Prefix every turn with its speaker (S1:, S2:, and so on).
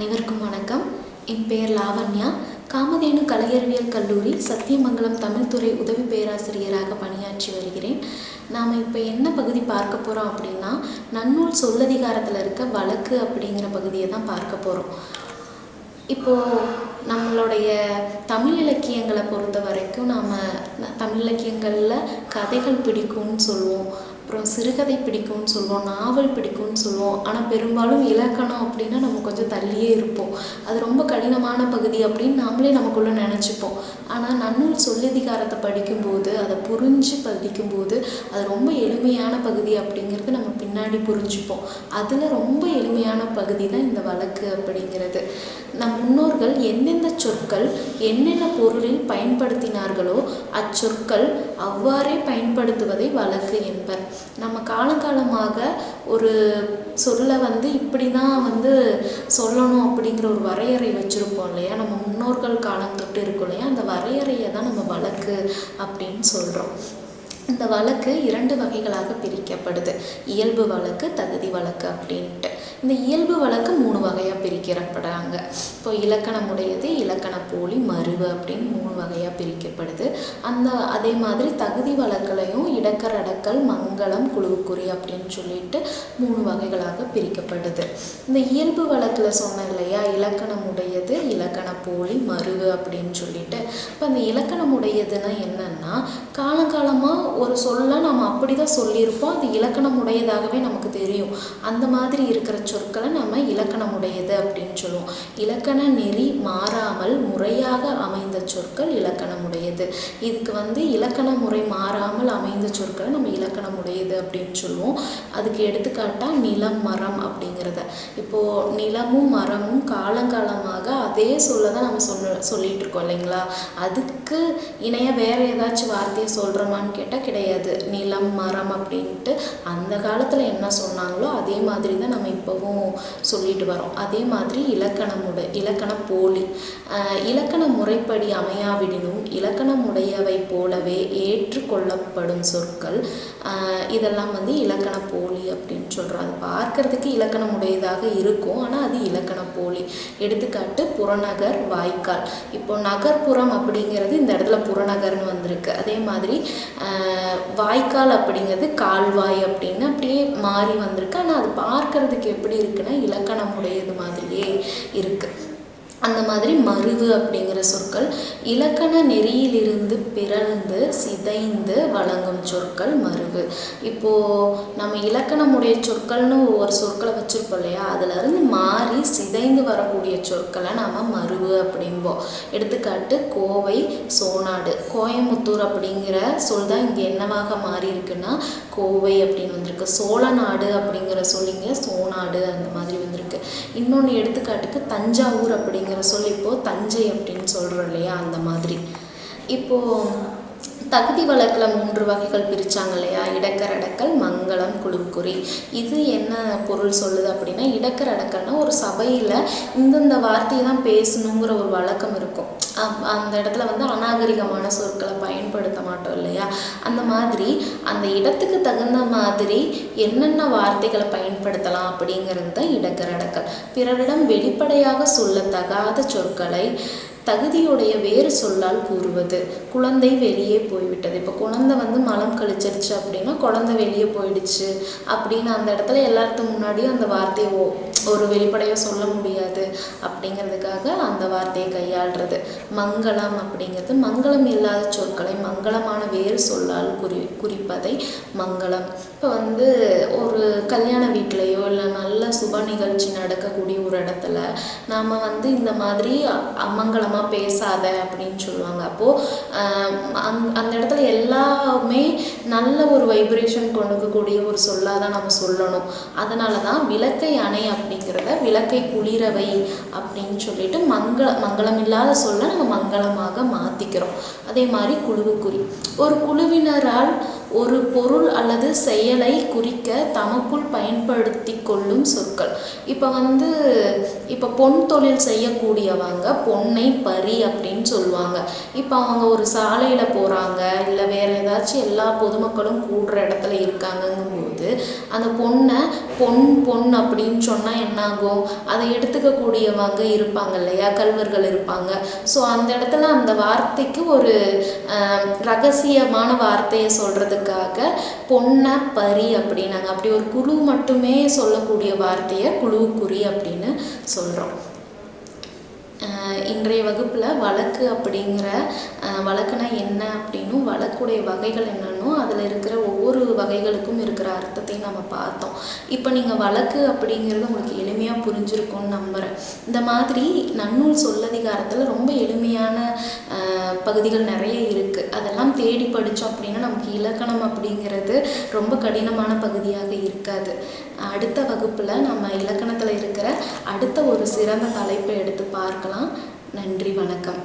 S1: அனைவருக்கும் வணக்கம். என் பெயர் லாவண்யா. காமதேனு கலையறிவியல் கல்லூரி சத்தியமங்கலம் தமிழ்துறை உதவி பேராசிரியராக பணியாற்றி வருகிறேன். நாம் இப்போ என்ன பகுதி பார்க்க போகிறோம் அப்படின்னா நன்னூல் சொல்லதிகாரத்தில் இருக்க வழக்கு அப்படிங்கிற பகுதியை தான் பார்க்க போகிறோம் இப்போது நம்மளுடைய தமிழ் இலக்கியங்களை பொறுத்த வரைக்கும் நாம் தமிழ் இலக்கியங்களில் கதைகள் பிடிக்கும்னு சொல்லுவோம். அப்புறம் சிறுகதை பிடிக்கும்னு சொல்லுவோம் நாவல் பிடிக்கும்னு சொல்லுவோம். ஆனால் பெரும்பாலும் இலக்கணம் அப்படின்னா நம்ம கொஞ்சம் தள்ளியே இருப்போம். அது ரொம்ப கடினமான பகுதி அப்படின்னு நாமளே நமக்குள்ளே நினச்சிப்போம். ஆனால் நன்னூல் சொல்லதிகாரத்தை படிக்கும்போது அதை புரிஞ்சு படிக்கும்போது அது ரொம்ப எளிமையான பகுதி அப்படிங்கிறது நம்ம பின்னாடி புரிஞ்சுப்போம். அதில் ரொம்ப எளிமையான பகுதி தான் இந்த வழக்கு அப்படிங்கிறது. நம் முன்னோர்கள் எந்தெந்த சொற்கள் என்னென்ன பொருளில் பயன்படுத்தினார்களோ அச்சொற்கள் அவ்வாறே பயன்படுத்துவதை வழக்கு என்பர். நம்ம காலங்காலமாக ஒரு சொல்ல வந்து இப்படி தான் வந்து சொல்லணும் அப்படிங்கிற ஒரு வரையறை வச்சுருப்போம் இல்லையா? நம்ம முன்னோர்கள் காலம் தொட்டு இருக்கும் இல்லையா? அந்த வரையறையை தான் நம்ம வழக்கு அப்படின்னு சொல்கிறோம் இந்த வழக்கு இரண்டு வகைகளாக பிரிக்கப்படுது. இயல்பு வழக்கு தகுதி வழக்கு அப்படின்ட்டு. இந்த இயல்பு வழக்கு மூணு வகையாக பிரிக்கிறப்படுறாங்க இப்போ இலக்கணமுடையது இலக்கண போலி மருவு அப்படின்னு மூணு வகையாக பிரிக்கப்படுது. அந்த அதே மாதிரி தகுதி வழக்குலையும் இடக்கர் அடக்கல் மங்களம் குழுவுக்குறி அப்படின்னு சொல்லிட்டு மூணு வகைகளாக பிரிக்கப்படுது. இந்த இயல்பு வழக்கில் சொன்னேன் இல்லையா? இலக்கணமுடையது இலக்கண போலி மருவு அப்படின்னு சொல்லிட்டு. இப்போ அந்த இலக்கணமுடையதுன்னா என்னன்னா காலங்காலமாக ஒரு சொல்ல நம்ம அப்படி தான் சொல்லியிருப்போம். அது இலக்கணமுடையதாகவே நமக்கு தெரியும். அந்த மாதிரி இருக்கிற சொற்களை நம்ம இலக்கணமுடையது அப்படின்னு சொல்லுவோம். இலக்கண நெறி மாறாமல் முறையாக அமைந்த சொற்கள் இலக்கணமுடையது. இதுக்கு வந்து இலக்கண முறை மாறாமல் அமைந்த சொற்களை நம்ம இலக்கணமுடையது அப்படின்னு சொல்லுவோம். அதுக்கு எடுத்துக்காட்டாக நிலம் மரம் அப்படிங்கிறத. இப்போது நிலமும் மரமும் காலங்காலமாக அதே சொல்ல தான் நம்ம சொன்ன சொல்லிகிட்டு இருக்கோம் இல்லைங்களா? அதுக்கு இணையாக வேறு ஏதாச்சும் வார்த்தையை சொல்கிறோமான்னு கேட்டால் கிடையாது. நிலம் மரம் அப்படின்ட்டு அந்த காலத்தில் என்ன சொன்னாங்களோ அதே மாதிரி தான் நம்ம இப்போவும் சொல்லிட்டு வரோம். அதே மாதிரி இலக்கணமுட இலக்கண போலி. இலக்கண முறைப்படி அமையாவிடினும் இலக்கணமுடையவை போலவே ஏற்றுக்கொள்ளப்படும் சொற்கள் இதெல்லாம் வந்து இலக்கண போலி அப்படின்னு சொல்கிறோம் அது பார்க்கறதுக்கு இலக்கணமுடையதாக இருக்கும். ஆனால் அது இலக்கண போலி. எடுத்துக்காட்டு புறநகர் வாய்க்கால். இப்போ நகர்ப்புறம் அப்படிங்கிறது இந்த இடத்துல புறநகர்னு வந்திருக்கு. அதே மாதிரி வாய்க்கால் அப்படிங்கிறது கால்வாய் அப்படின்னு அப்படியே மாறி வந்திருக்கு. ஆனால் அது பார்க்கறதுக்கு எப்படி இருக்குன்னா இலக்கணமுடையது மாதிரியே இருக்குது அந்த மாதிரி மருவு அப்படிங்கிற சொற்கள் இலக்கண நெறியிலிருந்து பிறந்து சிதைந்து வழங்கும் சொற்கள் மருவு. இப்போது நம்ம இலக்கணமுடைய சொற்கள்னு ஒரு சொற்களை வச்சுருப்போம் இல்லையா? அதுலேருந்து மாறி சிதைந்து வரக்கூடிய சொற்களை நாம் மருவு அப்படிம்போம். எடுத்துக்காட்டு கோவை சோனாடு. கோயம்புத்தூர் அப்படிங்கிற சொல் தான் இங்கே என்னவாக மாறி இருக்குன்னா கோவை அப்படின்னு வந்திருக்கு. சோழ நாடு அப்படிங்கிற சொல்லிங்க சோனாடு அந்த மாதிரி வந்திருக்கு. இன்னொன்று எடுத்துக்காட்டுக்கு தஞ்சாவூர் அப்படிங்கிற சொல் இப்போது தஞ்சை அப்படின்னு சொல்கிறோம் இல்லையா? அந்த மாதிரி. இப்போது தகுதி வழக்கில் மூன்று வகைகள் பிரித்தாங்க இல்லையா? இடக்கர் அடக்கல் மங்களம் குழுக்குறி. இது என்ன பொருள் சொல்லுது அப்படின்னா இடக்கர் அடக்கல்னால் ஒரு சபையில் இந்தந்த வார்த்தையை தான் பேசணுங்கிற ஒரு வழக்கம் இருக்கும். அந்த இடத்துல வந்து அநாகரிகமான சொற்களை பயன்படுத்த மாட்டோம் இல்லையா? அந்த மாதிரி அந்த இடத்துக்கு தகுந்த மாதிரி என்னென்ன வார்த்தைகளை பயன்படுத்தலாம் அப்படிங்கிறது தான் இடக்கர் அடக்கல். பிறரிடம் வெளிப்படையாக சொல்லத்தகாத சொற்களை தகுதியுடைய வேறு சொல்லால் கூறுவது. குழந்தை வெளியே போய்விட்டது. இப்போ குழந்தை வந்து மலம் கழிச்சிருச்சு அப்படின்னா குழந்தை வெளியே போயிடுச்சு அப்படின்னு அந்த இடத்துல எல்லாத்துக்கும் முன்னாடியும் அந்த வார்த்தையை ஒரு வெளிப்படையாக சொல்ல முடியாது அப்படிங்கிறதுக்காக அந்த வார்த்தையை கையாளுறது. மங்களம் அப்படிங்கிறது மங்களம் இல்லாத சொற்களை மங்களமான வேறு சொல்லால் குறி குறிப்பதை மங்களம். இப்போ வந்து ஒரு கல்யாண வீட்லேயோ இல்லை நல்ல சுப நிகழ்ச்சி நடக்கக்கூடிய ஒரு இடத்துல நாம் வந்து இந்த மாதிரி அமங்கலமாக பேசாத அப்படின்னு சொல்லுவாங்க. அப்போது அந் அந்த இடத்துல எல்லாமே நல்ல ஒரு வைப்ரேஷன் கொடுக்கக்கூடிய ஒரு சொல்லாக தான் நம்ம சொல்லணும். அதனால தான் விளக்கை அணை அப்படிங்கிறத விளக்கை குளிரவை அப்படின்னு சொல்லிட்டு மங்கள மங்களம் இல்லாத சொல்ல நம்ம மங்களமாக மாற்றிக்கிறோம் அதே மாதிரி குழுவுக்குறி. ஒரு குழுவினரால் ஒரு பொருள் அல்லது செயலை குறிக்க தமக்குள் பயன்படுத்தி கொள்ளும் சொற்கள். இப்போ வந்து இப்போ பொன் தொழில் செய்யக்கூடியவங்க பொன்னை பறி அப்படின்னு சொல்லுவாங்க. இப்போ அவங்க ஒரு சாலையில் போகிறாங்க இல்லை வேறு ஏதாச்சும் எல்லா பொதுமக்களும் கூடுற இடத்துல இருக்காங்கங்கும்போது அந்த பொண்ணை பொன் பொன் அப்படின்னு சொன்னால் என்னாகும்? அதை எடுத்துக்கக்கூடியவங்க இருப்பாங்க இல்லையா? கல்வர்கள் இருப்பாங்க. ஸோ அந்த இடத்துல அந்த வார்த்தைக்கு ஒரு ரகசியமான வார்த்தையை சொல்கிறதுக்காக பொன்னை பரி அப்படின்னாங்க. அப்படி ஒரு குழு மட்டுமே சொல்லக்கூடிய வார்த்தையை குழுக்குறி அப்படின்னு சொல்கிறோம் இன்றைய வகுப்பில் வழக்கு அப்படிங்கிற வழக்குனா என்ன அப்படின்னும் வழக்குடைய வகைகள் என்ன என்னன்னும் அதில் இருக்கிற ஒவ்வொரு வகைகளுக்கும் இருக்கிற அர்த்தத்தையும் நம்ம பார்த்தோம். இப்போ நீங்கள் வழக்கு அப்படிங்கிறது உங்களுக்கு எளிமையாக புரிஞ்சிருக்கும்னு நம்புகிறேன் இந்த மாதிரி நன்னூல் சொல்லதிகாரத்தில் ரொம்ப எளிமையான ஆஹ், பகுதிகள் நிறைய இருக்குது அதெல்லாம் தேடி படித்தோம் அப்படின்னா நமக்கு இலக்கணம் அப்படிங்கிறது ரொம்ப கடினமான பகுதியாக இருக்காது. அடுத்த வகுப்பில் நம்ம இலக்கணத்தில் இருக்கிற அடுத்த ஒரு சிறந்த தலைப்பை எடுத்து பார்க்கலாம். நன்றி வணக்கம்.